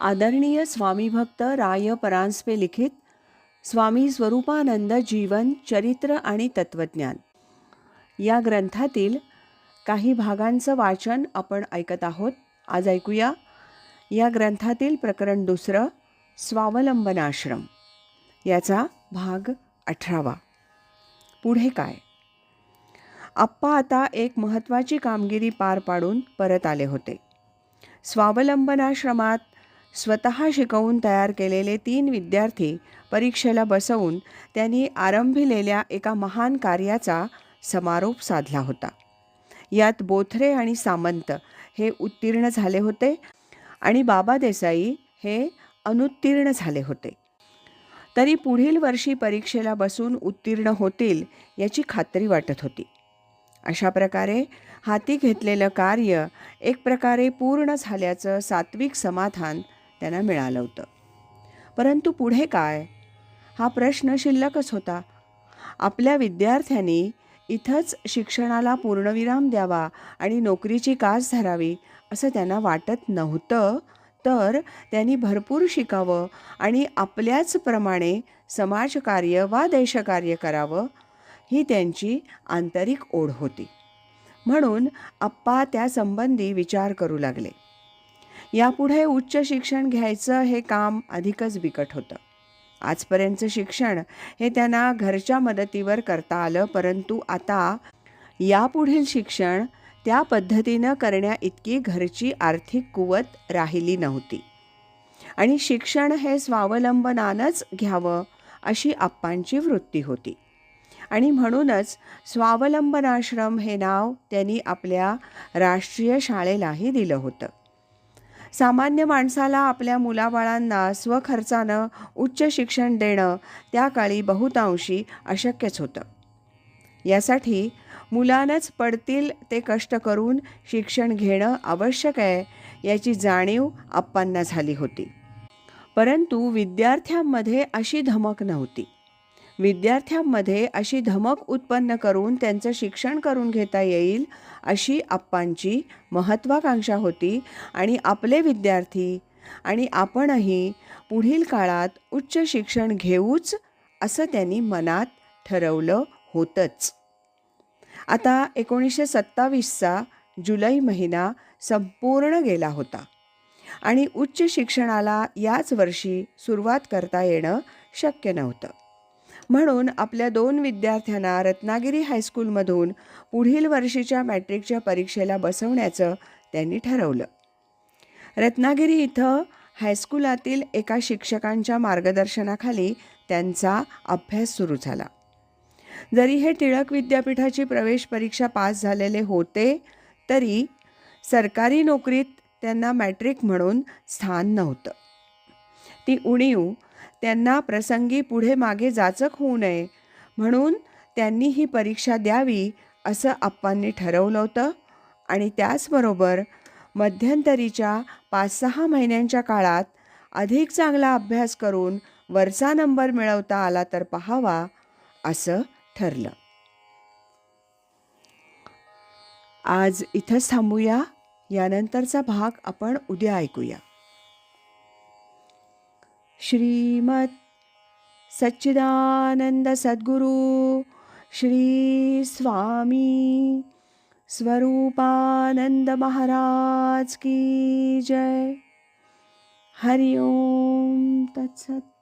आदरणीय स्वामी भक्त राय परांजपे लिखित स्वामी स्वरूपानंद जीवन चरित्र आणि तत्वज्ञान या ग्रंथातील काही भागांचं वाचन आपण ऐकत आहोत. आज ऐकूया. या ग्रंथातील प्रकरण दुसरं स्वावलंबनाश्रम याचा भाग अठरावा. पुढे काय? आप्पा आता एक महत्त्वाची कामगिरी पार पाडून परत आले होते. स्वावलंबनाश्रमात स्वतः शिकवून तयार केलेले तीन विद्यार्थी परीक्षेला बसवून त्यांनी आरंभिलेल्या एका महान कार्याचा समारोप साधला होता. यात बोथरे आणि सामंत हे उत्तीर्ण झाले होते आणि बाबा देसाई हे अनुत्तीर्ण झाले होते. तरी पुढील वर्षी परीक्षेला बसून उत्तीर्ण होतील याची खात्री वाटत होती. अशा प्रकारे हाती घेतलेलं कार्य एक प्रकारे पूर्ण झाल्याचं सात्विक समाधान त्यांना मिळालं होतं. परंतु पुढे काय? हा प्रश्न शिल्लकच होता. आपल्या विद्यार्थ्यांनी इथंच शिक्षणाला पूर्णविराम द्यावा आणि नोकरीची कास धरावी असं त्यांना वाटत नव्हतं तर त्यांनी भरपूर शिकावं आणि आपल्याचप्रमाणे समाजकार्य वा देशकार्य करावं ही त्यांची आंतरिक ओढ होती. म्हणून आप्पा त्यासंबंधी विचार करू लागले. यापुढे उच्च शिक्षण घ्यायचं हे काम अधिकच बिकट होतं. आजपर्यंतचं शिक्षण हे त्यांना घरच्या मदतीवर करता आलं परंतु आता यापुढील शिक्षण त्या पद्धतीनं करण्या इतकी घरची आर्थिक कुवत राहिली नव्हती. आणि शिक्षण हे स्वावलंबनानंच घ्यावं अशी आप्पांची वृत्ती होती. आणि म्हणूनच स्वावलंबनाश्रम हे नाव त्यांनी आपल्या राष्ट्रीय शाळेलाही दिलं होतं. सामान्य माणसाला आपल्या मुलाबाळांना स्वखर्चानं उच्च शिक्षण देणं त्या काळी बहुतांशी अशक्यच होतं. यासाठी मुलानंच पडतील ते कष्ट करून शिक्षण घेणं आवश्यक आहे याची जाणीव आप्पांना झाली होती. परंतु विद्यार्थ्यांमध्ये अशी धमक नव्हती. विद्यार्थ्यांमध्ये अशी धमक उत्पन्न करून त्यांचं शिक्षण करून घेता येईल अशी आप्पांची महत्त्वाकांक्षा होती. आणि आपले विद्यार्थी आणि आपणही पुढील काळात उच्च शिक्षण घेऊच असं त्यांनी मनात ठरवलं होतंच. आता एकोणीसशे सत्तावीसचा जुलै महिना संपूर्ण गेला होता. आणि उच्च शिक्षणाला याच वर्षी सुरुवात करता येणं शक्य नव्हतं. म्हणून आपल्या दोन विद्यार्थ्यांना रत्नागिरी हायस्कूलमधून पुढील वर्षीच्या मॅट्रिकच्या परीक्षेला बसवण्याचं त्यांनी ठरवलं. रत्नागिरी इथं हायस्कूलातील एका शिक्षकांच्या मार्गदर्शनाखाली त्यांचा अभ्यास सुरू झाला. जरी हे टिळक विद्यापीठाची प्रवेश परीक्षा पास झालेले होते तरी सरकारी नोकरीत त्यांना मॅट्रिक म्हणून स्थान नव्हतं. ती उणीव त्यांना प्रसंगी पुढे मागे जाचक होऊ नये. म्हणून त्यांनी ही परीक्षा द्यावी असं आप्पांनी ठरवलं होतं. आणि त्याचबरोबर मध्यंतरीच्या पाच सहा महिन्यांच्या काळात अधिक चांगला अभ्यास करून वरचा नंबर मिळवता आला तर पहावा असं ठरलं. आज इथंच थांबूया. यानंतरचा भाग आपण उद्या ऐकूया. श्रीमत् सच्चिदानंद सद्गुरु श्री स्वामी स्वरूपानंद महाराज की जय। हरिओम तत्सत।